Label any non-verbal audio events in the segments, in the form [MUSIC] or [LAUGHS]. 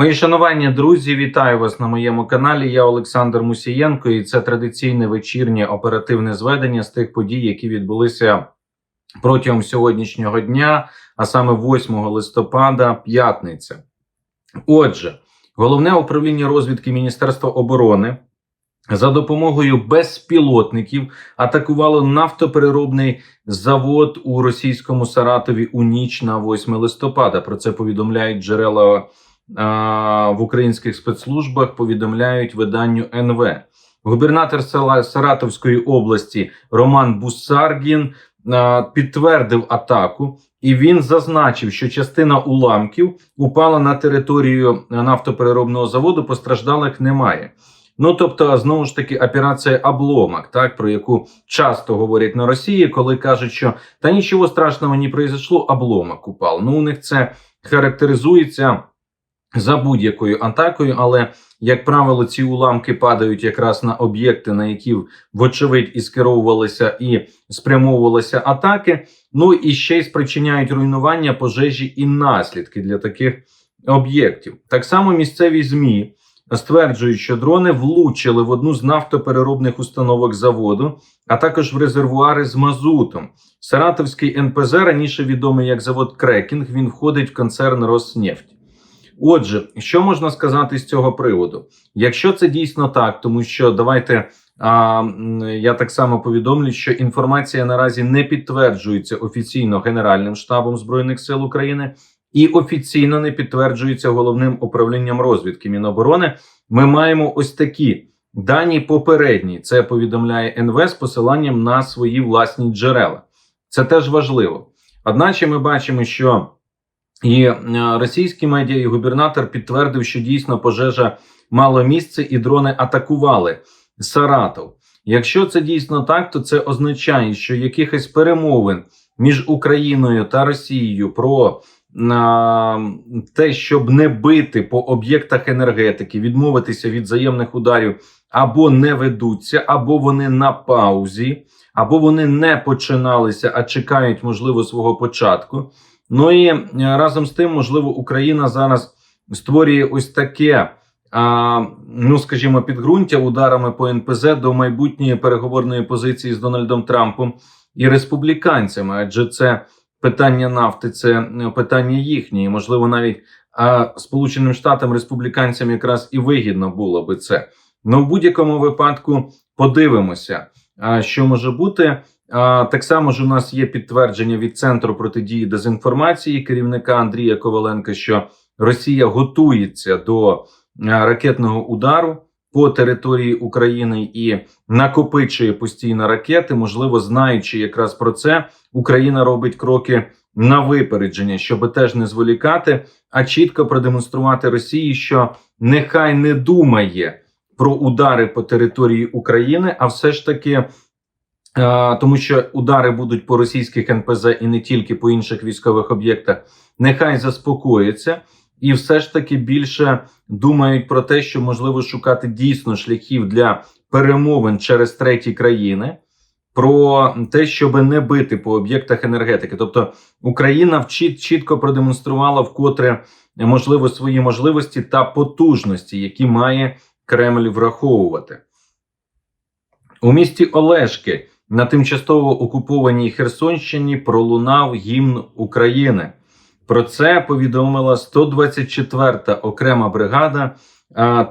Мої шанування друзі, вітаю вас на моєму каналі. Я Олександр Мусієнко, і це традиційне вечірнє оперативне зведення з тих подій, які відбулися протягом сьогоднішнього дня, а саме 8 листопада, п'ятниця. Отже, головне управління розвідки Міністерства оборони за допомогою безпілотників атакувало нафтопереробний завод у російському Саратові у ніч на 8 листопада. Про це повідомляють джерела в українських спецслужбах. Повідомляють виданню НВ. Губернатор села Саратовської області Роман Бусаргін підтвердив атаку, і він зазначив, що частина уламків упала на територію нафтопереробного заводу. Постраждалих немає. Ну тобто, знову ж таки, операція обломок, так про яку часто говорять на Росії, коли кажуть, що та нічого страшного не произошло, обломок упав. Ну, у них це характеризується за будь-якою атакою, але як правило, ці уламки падають якраз на об'єкти, на які вочевидь і скеровувалися і спрямовувалися атаки. Ну і ще й спричиняють руйнування, пожежі і наслідки для таких об'єктів. Так само місцеві змі стверджують, що дрони влучили в одну з нафтопереробних установок заводу, а також в резервуари з мазутом. Саратовський НПЗ, раніше відомий як завод Крекінг, він входить в концерн Роснефть. Отже, що можна сказати з цього приводу? Якщо це дійсно так, тому що давайте а, я так само повідомлю, що інформація наразі не підтверджується офіційно Генеральним штабом Збройних сил України і офіційно не підтверджується головним управлінням розвідки Міноборони. Ми маємо ось такі дані попередні. Це повідомляє НВ з посиланням на свої власні джерела. Це теж важливо. Одначе ми бачимо, що і е, російські медіа і губернатор підтвердив, що дійсно пожежа мала місце, і дрони атакували Саратов. Якщо це дійсно так, то це означає, що якихось перемовин між Україною та Росією про на те, щоб не бити по об'єктах енергетики, відмовитися від взаємних ударів, або не ведуться, або вони на паузі, або вони не починалися, а чекають, можливо, свого початку. Ну і е, разом з тим, можливо, Україна зараз створює ось таке. Ну, скажімо, підґрунтя ударами по НПЗ до майбутньої переговорної позиції з Дональдом Трампом і республіканцями, адже це питання нафти, це е, питання їхнє. І, Можливо, навіть Сполученим Штатам республіканцям якраз і вигідно було би це. Ну в будь-якому випадку подивимося, що може бути. Так само ж у нас є підтвердження від центру протидії дезінформації керівника Андрія Коваленка, що Росія готується до ракетного удару по території України і накопичує постійно ракети. Можливо, знаючи якраз про це, Україна робить кроки на випередження, щоб теж не зволікати, а чітко продемонструвати Росії, що нехай не думає про удари по території України, а все ж таки. Е, тому що удари будуть по російських НПЗ і не тільки по інших військових об'єктах, нехай заспокоїться і все ж таки більше думають про те, що можливо шукати дійсно шляхів для перемовин через треті країни, про те, щоб не бити по об'єктах енергетики. Тобто Україна чітко продемонструвала вкотре можливо свої можливості та потужності, які має Кремль враховувати. У місті Олешки на тимчасово окупованій Херсонщині пролунав гімн України. Про це повідомила 124-та окрема бригада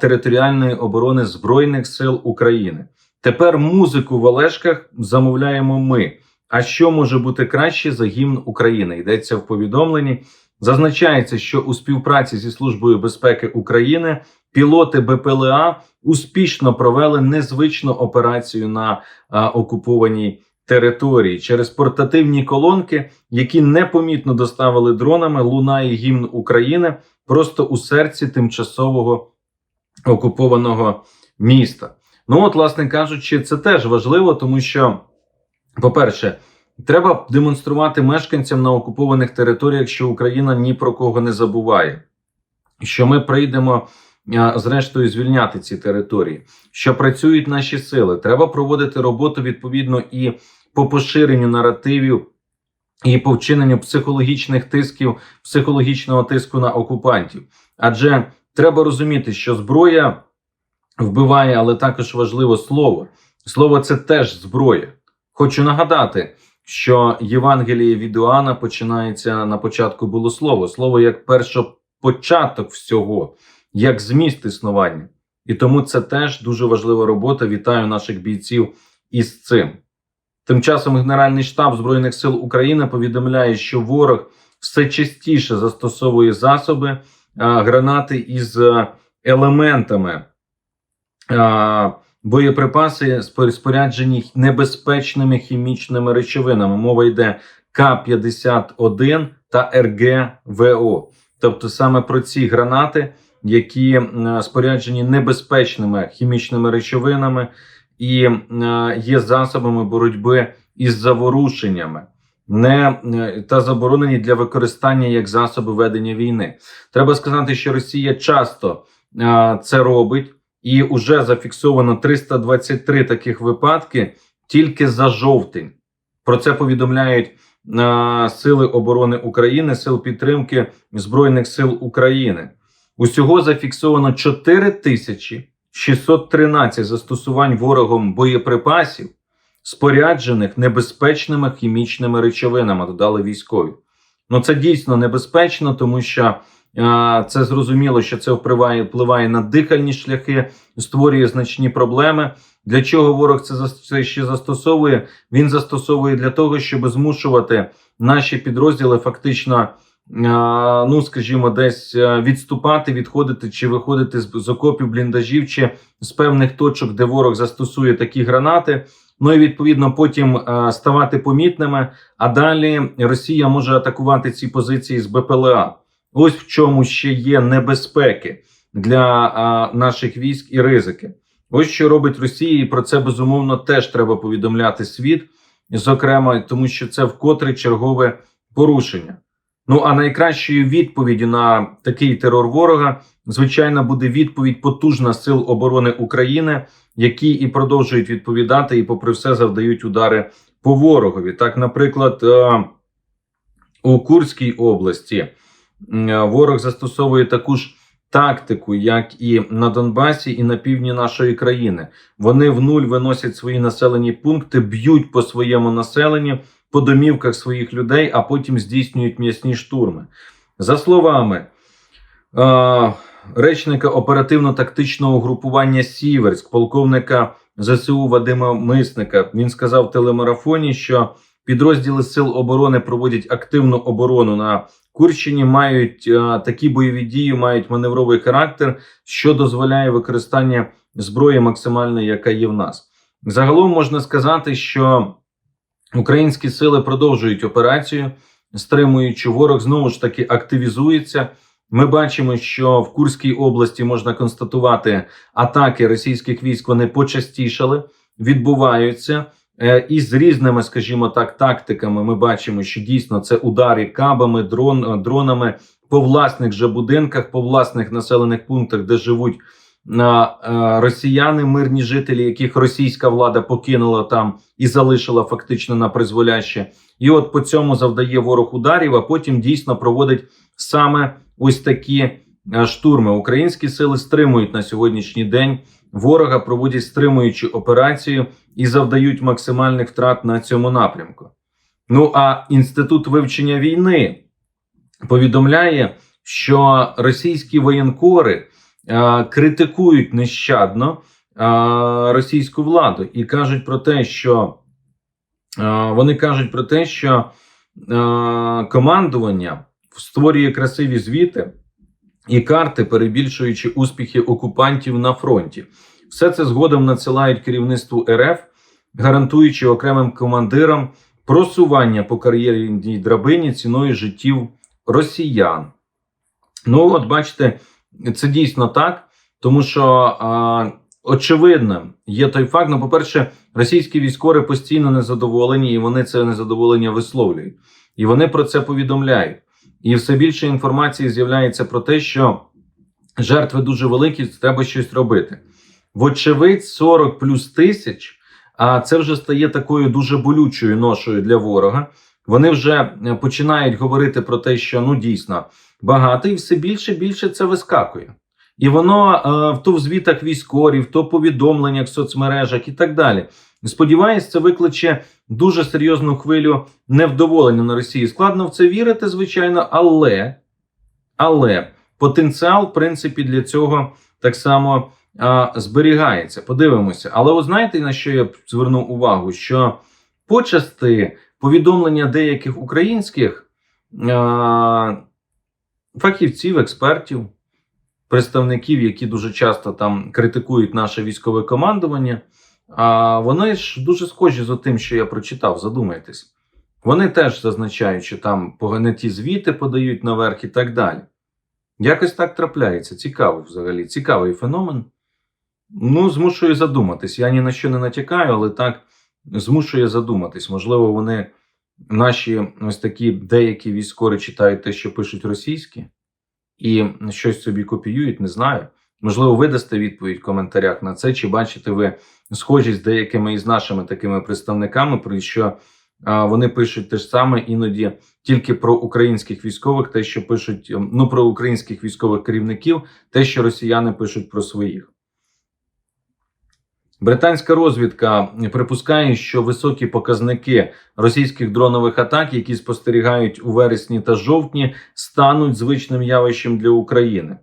територіальної оборони Збройних сил України. Тепер музику в Олешках замовляємо ми. А що може бути краще за гімн України? Йдеться в повідомленні. Зазначається, що у співпраці зі Службою безпеки України пілоти БПЛА успішно провели незвичну операцію на а, окупованій території через портативні колонки, які непомітно доставили дронами, лунає гімн України просто у серці тимчасового окупованого міста. Ну, от, власне кажучи, це теж важливо, тому що, по-перше, треба демонструвати мешканцям на окупованих територіях, що Україна ні про кого не забуває, що ми прийдемо. Зрештою, звільняти ці території, що працюють наші сили, треба проводити роботу відповідно і по поширенню наративів і по вчиненню психологічних тисків, психологічного тиску на окупантів. Адже треба розуміти, що зброя вбиває, але також важливо слово. Слово це теж зброя. Хочу нагадати, що Євангеліє від Іоанна починається на початку було слово. Слово як першопочаток всього, як зміст існування. І тому це теж дуже важлива робота. Вітаю наших бійців із цим. Тим часом Генеральний штаб Збройних сил України повідомляє, що ворог все частіше застосовує засоби а, гранати із елементами а, боєприпаси, спо- споряджені небезпечними хімічними речовинами. Мова йде К-51 та РГВО. Тобто саме про ці гранати, які споряджені небезпечними хімічними речовинами і е, є засобами боротьби із заворушеннями, не е, та заборонені для використання як засоби ведення війни. Треба сказати, що Росія часто е, це робить, і вже зафіксовано 323 таких випадки тільки за жовтень. Про це повідомляють е, Сили оборони України, сил підтримки Збройних сил України. Усього зафіксовано 4 тисячі 613 застосувань ворогом боєприпасів, споряджених небезпечними хімічними речовинами, додали військові. Ну це дійсно небезпечно, тому що е, це зрозуміло, що це впливає, впливає на дихальні шляхи, створює значні проблеми. Для чого ворог це, це ще застосовує? Він застосовує для того, щоб змушувати наші підрозділи фактично а, ну, скажімо, десь е, відступати, відходити чи виходити з, окопів бліндажів чи з певних точок, де ворог застосує такі гранати. Ну і відповідно потім е, ставати помітними. А далі Росія може атакувати ці позиції з БПЛА. Ось в чому ще є небезпеки для наших військ і ризики. Ось що робить Росія, і про це безумовно теж треба повідомляти світ, зокрема, тому що це вкотре чергове порушення. Ну а найкращою відповіддю на такий терор ворога, звичайно, буде відповідь потужна сил оборони України, які і продовжують відповідати, і, попри все, завдають удари по ворогові. Так, наприклад, е, у Курській області ворог застосовує таку ж тактику, як і на Донбасі, і на півдні нашої країни. Вони в нуль виносять свої населені пункти, б'ють по своєму населенню по домівках своїх людей, а потім здійснюють м'ясні штурми. За словами е, речника оперативно-тактичного угрупування Сіверськ, полковника ЗСУ Вадима Мисника, він сказав в телемарафоні, що підрозділи Сил оборони проводять активну оборону на Курщині, мають е, такі бойові дії, мають маневровий характер, що дозволяє використання зброї максимальної, яка є в нас. Загалом можна сказати, що Українські сили продовжують операцію, стримуючи ворог знову ж таки активізується. Ми бачимо, що в Курській області можна констатувати атаки російських військ. Вони почастішали, відбуваються. Е, І з різними, скажімо так, тактиками ми бачимо, що дійсно це удари кабами, дрон, дронами по власних же будинках, по власних населених пунктах, де живуть росіяни, мирні жителі, яких російська влада покинула там і залишила фактично на призволяще. І от по цьому завдає ворог ударів, а потім дійсно проводить саме ось такі е, штурми. Українські сили стримують на сьогоднішній день ворога, проводять стримуючу операцію і завдають максимальних втрат на цьому напрямку. Ну а інститут вивчення війни повідомляє, що російські воєнкори е, критикують нещадно російську владу і кажуть про те, що вони кажуть про те, що командування створює красиві звіти і карти, перебільшуючи успіхи окупантів на фронті. Все це згодом надсилають керівництву РФ, гарантуючи окремим командирам просування по кар'єрній драбині ціною життів росіян. Ну, от бачите, це дійсно так, тому що а, очевидно є той факт. Ну, по-перше, російські військові постійно незадоволені, і вони це незадоволення висловлюють. І вони про це повідомляють. І все більше інформації з'являється про те, що жертви дуже великі, треба щось робити. Вочевидь, 40 плюс тисяч. А це вже стає такою дуже болючою ношою для ворога. Вони вже е, починають говорити про те, що ну дійсно багато, і все більше і більше це вискакує. І воно е, то в звітах військових, то повідомленнях в соцмережах і так далі. Сподіваюсь, це викличе дуже серйозну хвилю невдоволення на Росії. Складно в це вірити, звичайно, але, але потенціал, в принципі, для цього так само а, зберігається. Подивимося. Але от знаєте, на що я звернув увагу? Що почасти повідомлення деяких українських а, фахівців, експертів, представників, які дуже часто там критикують наше військове командування. А вони ж дуже схожі з тим, що я прочитав, задумайтесь. Вони теж зазначають, що там погані ті звіти подають наверх і так далі. Якось так трапляється. Цікаво взагалі, цікавий феномен. Ну, змушує задуматись. Я ні на що не натякаю, але так змушує задуматись. Можливо, вони наші ось такі деякі військові читають те, що пишуть російські, і щось собі копіюють, не знаю. Можливо, ви дасте відповідь в коментарях на це, чи бачите ви схожість з деякими із нашими такими представниками, про що вони пишуть те ж саме іноді тільки про українських військових, те, що пишуть ем, ну про українських військових керівників, те, що росіяни пишуть про своїх. Британська розвідка припускає, що високі показники російських дронових атак, які спостерігають у вересні та жовтні, стануть звичним явищем для України.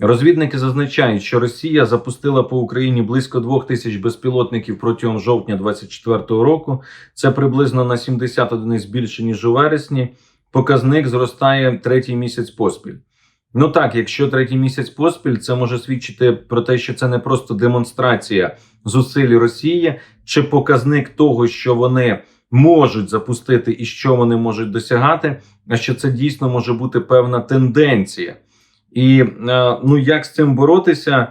Розвідники зазначають, що Росія запустила по Україні близько двох тисяч безпілотників протягом жовтня 2024 року. Це приблизно на 70 одиниць більше ніж у вересні. Показник зростає третій місяць поспіль. Ну так, якщо третій місяць поспіль, це може свідчити про те, що це не просто демонстрація зусиль Росії, чи показник того, що вони можуть запустити і що вони можуть досягати, а що це дійсно може бути певна тенденція. І е, ну як з цим боротися,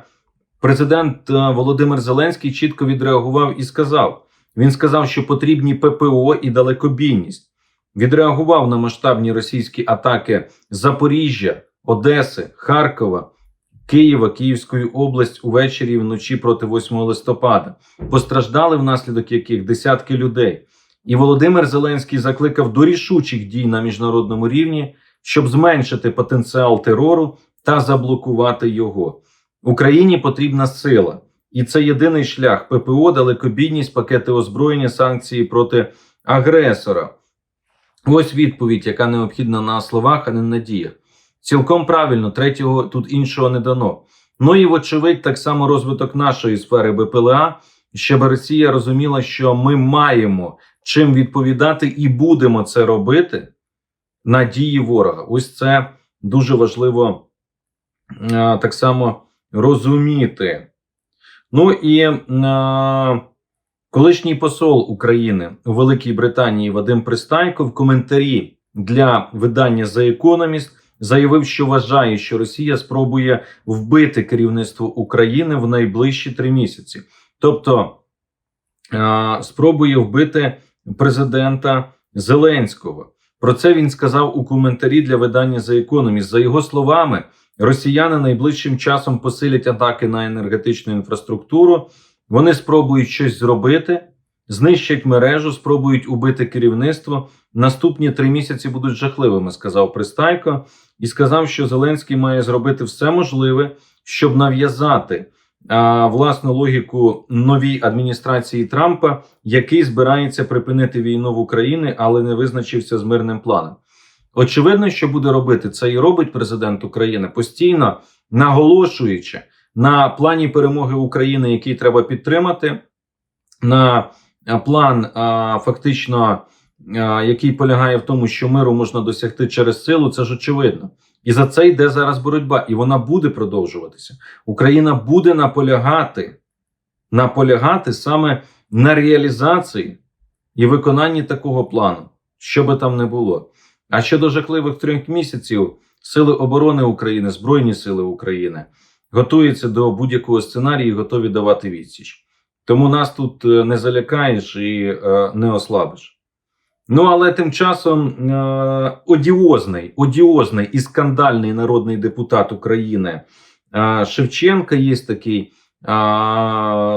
президент е, Володимир Зеленський чітко відреагував і сказав: він сказав, що потрібні ППО і далекобійність. Відреагував на масштабні російські атаки Запоріжжя, Одеси, Харкова, Києва, Київської область увечері і вночі проти 8 листопада. Постраждали внаслідок яких десятки людей. І Володимир Зеленський закликав до рішучих дій на міжнародному рівні, щоб зменшити потенціал терору та заблокувати його. Україні потрібна сила, і це єдиний шлях ППО, далекобійність, пакети озброєння, санкції проти агресора. Ось відповідь, яка необхідна на словах, а не на діях. Цілком правильно, третього тут іншого не дано. Ну і вочевидь, так само розвиток нашої сфери БПЛА, щоб Росія розуміла, що ми маємо чим відповідати і будемо це робити на дії ворога. Ось це дуже важливо а, так само розуміти. Ну і а, колишній посол України у Великій Британії Вадим Пристайко в коментарі для видання The Economist заявив, що вважає, що Росія спробує вбити керівництво України в найближчі три місяці. Тобто спробує вбити президента Зеленського. Про це він сказав у коментарі для видання The Economist. За його словами, росіяни найближчим часом посилять атаки на енергетичну інфраструктуру. Вони спробують щось зробити, знищать мережу, спробують убити керівництво. Наступні три місяці будуть жахливими, сказав Пристайко, і сказав, що Зеленський має зробити все можливе, щоб нав'язати власну логіку новій адміністрації Трампа, який збирається припинити війну в Україні, але не визначився з мирним планом. Очевидно, що буде робити це і робить президент України постійно наголошуючи на плані перемоги України, який треба підтримати, на план а, фактично, який полягає в тому, що миру можна досягти через силу, це ж очевидно. І за це йде зараз боротьба, і вона буде продовжуватися. Україна буде наполягати, наполягати саме на реалізації і виконанні такого плану, що би там не було. А щодо жахливих трьох місяців, сили оборони України, Збройні Сили України готуються до будь-якого сценарію, і готові давати відсіч. Тому нас тут е, не залякаєш і е, не ослабиш. Ну але тим часом е, одіозний, одіозний і скандальний народний депутат України е, Шевченка є такий, е,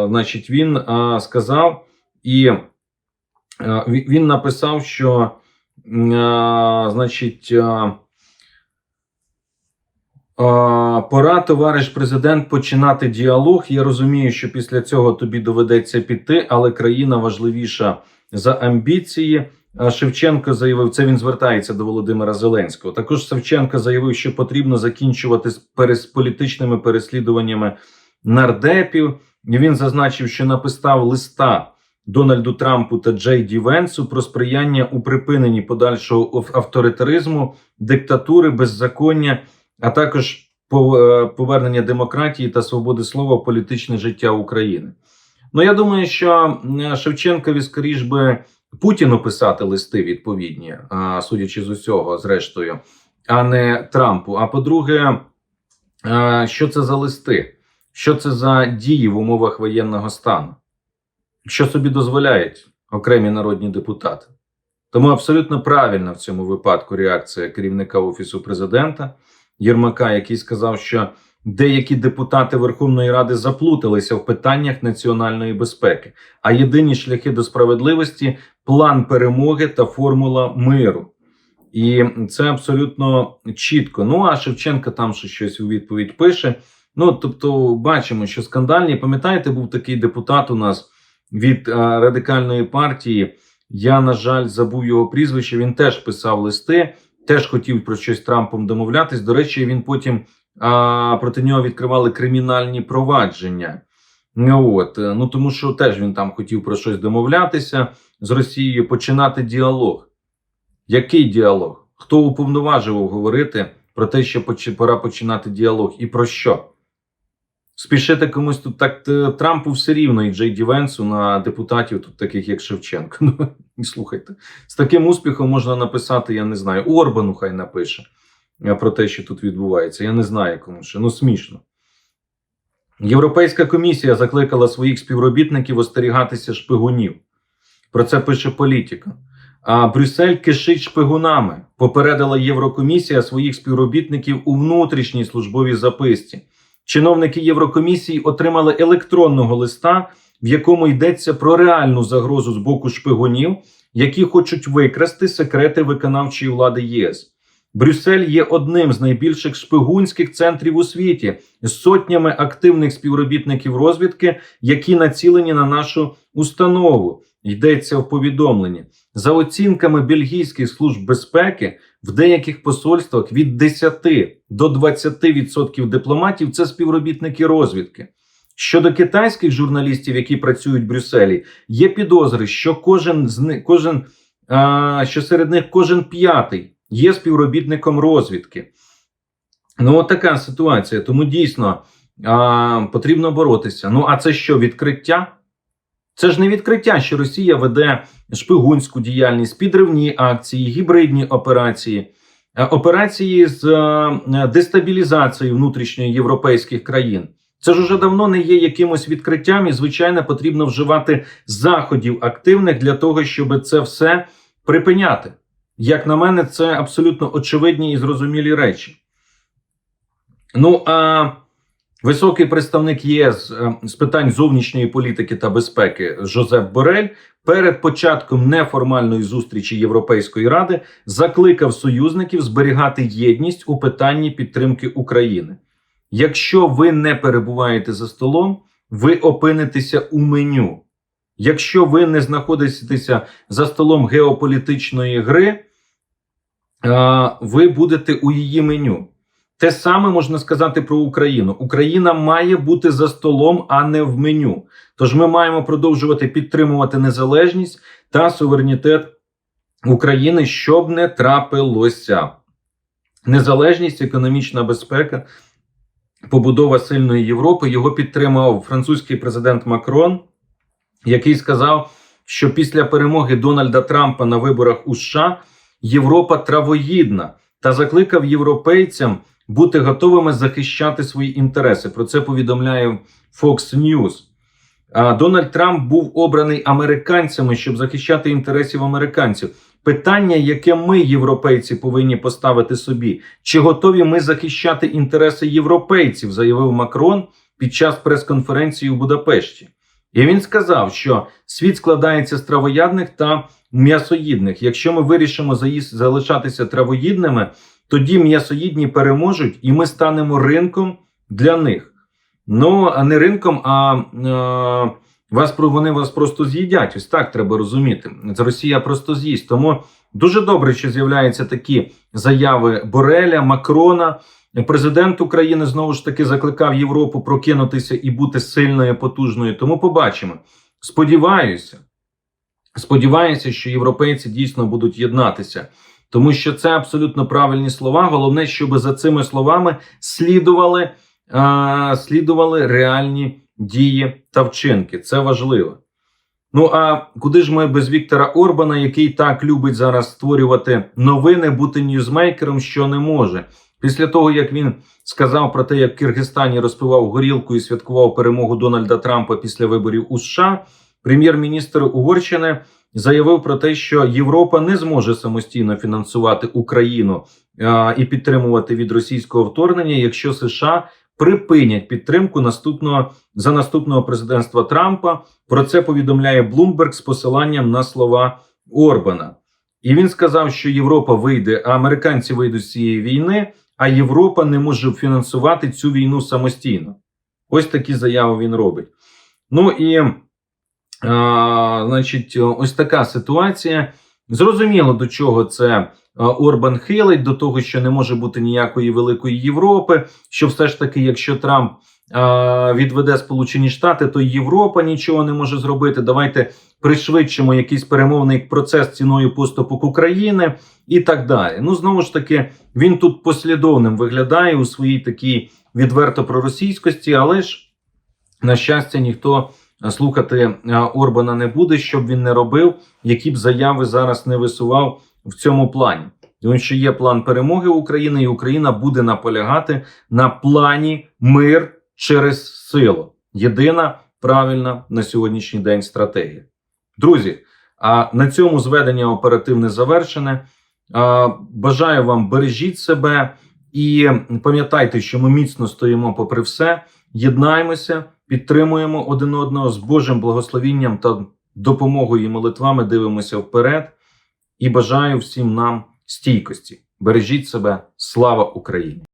значить, він е, сказав і е, він- написав, що е, значить. Е, Пора, товариш президент, починати діалог. Я розумію, що після цього тобі доведеться піти, але країна важливіша за амбіції. Шевченко заявив, це він звертається до Володимира Зеленського. Також Шевченко заявив, що потрібно закінчувати з політичними переслідуваннями нардепів. Він зазначив, що написав листа Дональду Трампу та Джей Ді Венсу про сприяння у припиненні подальшого авторитаризму, диктатури, беззаконня, а також е, повернення демократії та свободи слова в політичне життя України. Ну я думаю, що Шевченкові скоріш би Путіну писати листи відповідні, судячи з усього, зрештою, а не Трампу. А по-друге, що це за листи? Що це за дії в умовах воєнного стану? Що собі дозволяють окремі народні депутати? Тому абсолютно правильна в цьому випадку реакція керівника офісу президента Єрмака, який сказав, що деякі депутати Верховної Ради заплуталися в питаннях національної безпеки, а єдині шляхи до справедливості план перемоги та формула миру. І це абсолютно чітко. Ну а Шевченко там ще щось у відповідь пише. Ну тобто, бачимо, що скандальні. Пам'ятаєте, був такий депутат у нас від е, радикальної партії. Я, на жаль, забув його прізвище. Він теж писав листи, теж хотів про щось Трампом домовлятись. До речі, він потім а, проти нього відкривали кримінальні провадження. Ну от е, ну тому, що теж він там хотів про щось домовлятися з Росією, починати діалог. Який діалог? Хто уповноважував говорити про те, що пора починати діалог, і про що? Спішити комусь тут так е, Трампу все рівно і Джей Ді Венсу на депутатів, тут таких як Шевченко. [LAUGHS] Ну слухайте, з таким успіхом можна написати, я не знаю, Орбану хай напише про те, що тут відбувається. Я не знаю кому ще. Ну смішно. Європейська комісія закликала своїх співробітників остерігатися шпигунів. Про це пише політика. А Брюссель кишить шпигунами. Попередила Єврокомісія своїх співробітників у внутрішній службовій записці. Чиновники Єврокомісії отримали електронного листа, в якому йдеться про реальну загрозу з боку шпигунів, які хочуть викрасти секрети виконавчої влади ЄС. Брюссель є одним з найбільших шпигунських центрів у світі з сотнями активних співробітників розвідки, які націлені на нашу установу. Йдеться в повідомленні. За оцінками бельгійських служб безпеки, в деяких посольствах від 10 до 20% дипломатів це співробітники розвідки. Щодо китайських журналістів, які працюють в Брюсселі, є підозри, що кожен з них, кожен, що серед них кожен п'ятий є співробітником розвідки. Ну, от така ситуація. Тому дійсно а, потрібно боротися. Ну, а це що, відкриття? Це ж не відкриття, що Росія веде шпигунську діяльність, підривні акції, гібридні операції, е, операції з е, дестабілізацією внутрішньої європейських країн. Це ж уже давно не є якимось відкриттям, і звичайно потрібно вживати заходів активних для того, щоб це все припиняти. Як на мене, це абсолютно очевидні і зрозумілі речі. Ну а високий представник ЄС е, з питань зовнішньої політики та безпеки Жозеп Борель перед початком неформальної зустрічі Європейської ради закликав союзників зберігати єдність у питанні підтримки України. Якщо ви не перебуваєте за столом, ви опинитеся у меню. Якщо ви не знаходитеся за столом геополітичної гри, ви будете у її меню. Те саме можна сказати про Україну. Україна має бути за столом, а не в меню. Тож ми маємо продовжувати підтримувати незалежність та суверенітет України, щоб не трапилося. Незалежність, економічна безпека, побудова сильної Європи. Його підтримав французький президент Макрон, який сказав, що після перемоги Дональда Трампа на виборах у США Європа травоїдна та закликав європейцям бути готовими захищати свої інтереси. Про це повідомляє Fox News. Дональд Трамп був обраний американцями, щоб захищати інтересів американців. Питання, яке ми, європейці, повинні поставити собі, чи готові ми захищати інтереси європейців, заявив Макрон під час прес-конференції у Будапешті. І він сказав, що світ складається з травоядних та м'ясоїдних. Якщо ми вирішимо залишатися травоїдними, тоді м'ясоїдні переможуть, і ми станемо ринком для них. Ну, а не ринком, а е, вас вони вас просто з'їдять. Ось так треба розуміти. Це Росія просто з'їсть. Тому дуже добре, що з'являються такі заяви Бореля, Макрона. Президент України знову ж таки закликав Європу прокинутися і бути сильною, потужною. Тому побачимо. Сподіваюся, сподіваюся, що європейці дійсно будуть єднатися, тому що це абсолютно правильні слова. Головне, щоб за цими словами слідували, а, слідували реальні дії та вчинки. Це важливо. Ну а куди ж ми без Віктора Орбана, який так любить зараз створювати новини, бути ньюзмейкером, що не може. Після того, як він сказав про те, як в Киргизстані розпивав горілку і святкував перемогу Дональда Трампа після виборів у США, прем'єр-міністр Угорщини заявив про те, що Європа не зможе самостійно фінансувати Україну а, і підтримувати від російського вторгнення, якщо США припинять підтримку наступного за наступного президентства Трампа. Про це повідомляє Bloomberg з посиланням на слова Орбана. І він сказав, що Європа вийде, а американці вийдуть з цієї війни, а Європа не може фінансувати цю війну самостійно. Ось такі заяви він робить. Ну і а, значить, ось така ситуація. Зрозуміло, до чого це Орбан хилить, до того, що не може бути ніякої великої Європи. Що все ж таки, якщо Трамп відведе Сполучені Штати, то Європа нічого не може зробити. Давайте пришвидшимо якийсь перемовний процес ціною поступок України і так далі. Ну знову ж таки, він тут послідовним виглядає у своїй такій відверто проросійськості, але ж на щастя, ніхто слухати е, Орбана не буде, щоб він не робив, які б заяви зараз не висував в цьому плані. Тому що є план перемоги України, і Україна буде наполягати на плані мир через силу. Єдина правильна на сьогоднішній день стратегія. Друзі, а на цьому зведення оперативне завершене. Бажаю вам бережіть себе і пам'ятайте, що ми міцно стоїмо попри все, єднаємося, підтримуємо один одного з Божим благословінням та допомогою і молитвами. Дивимося вперед. І бажаю всім нам стійкості. Бережіть себе. Слава Україні!